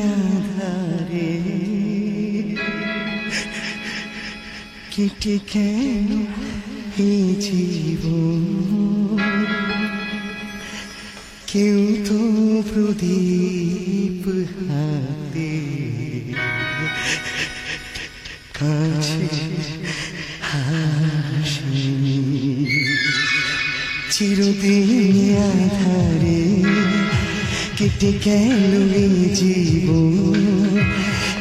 আধারে। কেটে কেন এই জীবন? কেউ তো প্রদীপ হাতে কাছে হাসি চিরদিন আধারে কেটে গেল জীব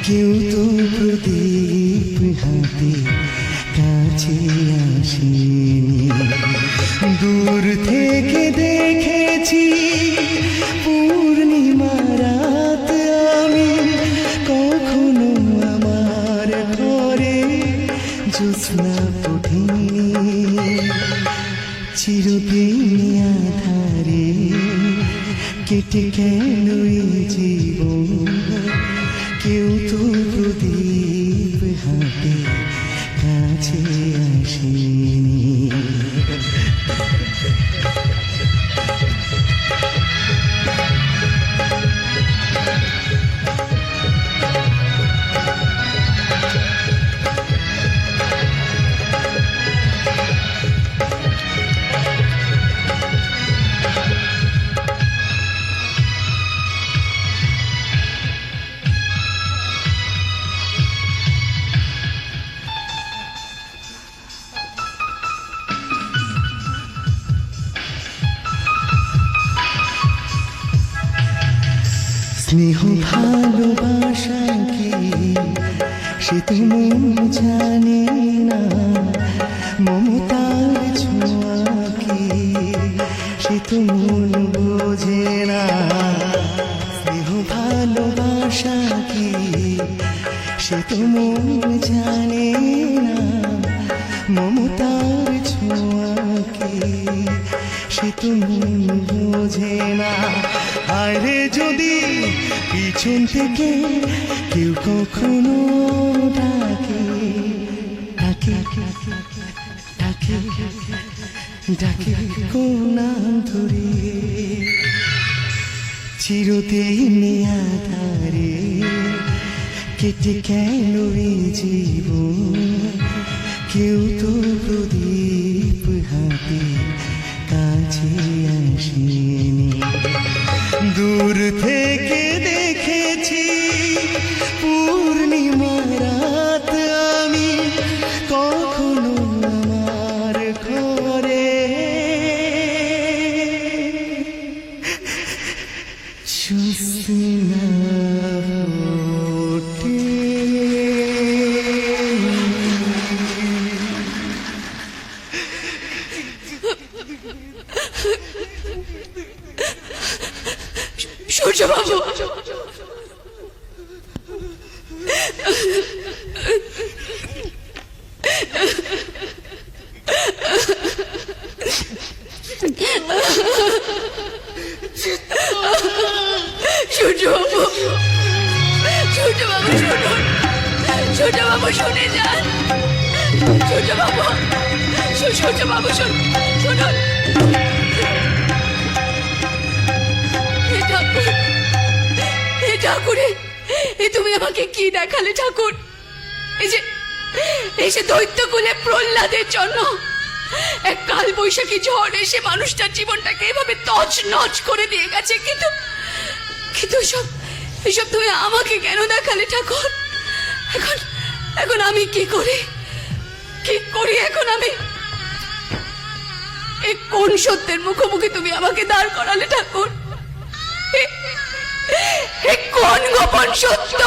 কেউ তো প্রদীপ হাতে কাছে আসেনি দূর থেকে দেখেছি পূর্ণিমা আমি কখনো চিরদিন কেটে গেল জীব কেউ তো প্রদীপ হাতে কাছে আসেনি। স্নেহ ভালোবাসা কি? সে তো জানে না। মমতার ছোঁয়া কি? সে তো বোঝে না। স্নেহ ভালোবাসা কি? সে তো মন জানে না। মমতার সে তো মন বোঝে না। আরে যদি পিছন থেকে কেউ কখনো ডাকে ডাকে ডাকে ডাকে কোন ধরে চিরদিন আধারে কেটে কেন জীবন? কেউ তো Çocuğum abla. শুনুন হে ঠাকুর এ তুমি আমাকে কি দেখালে ঠাকুর? এই যে এই যে দৈত্য কুলে প্রহ্লাদের জন্য এক কাল বৈশাখী ঝড় এসে মানুষটার জীবনটাকে এভাবে তছ নচ করে দিয়ে গেছে, কিন্তু কিন্তু এসব এসব তুমি আমাকে কেন দেখালে ঠাকুর? এখন এখন আমি কি করি? কি করি এখন আমি? এই কোন সত্যের মুখোমুখি তুমি আমাকে দাঁড় করালে ঠাকুর? কোন গোপন সত্য?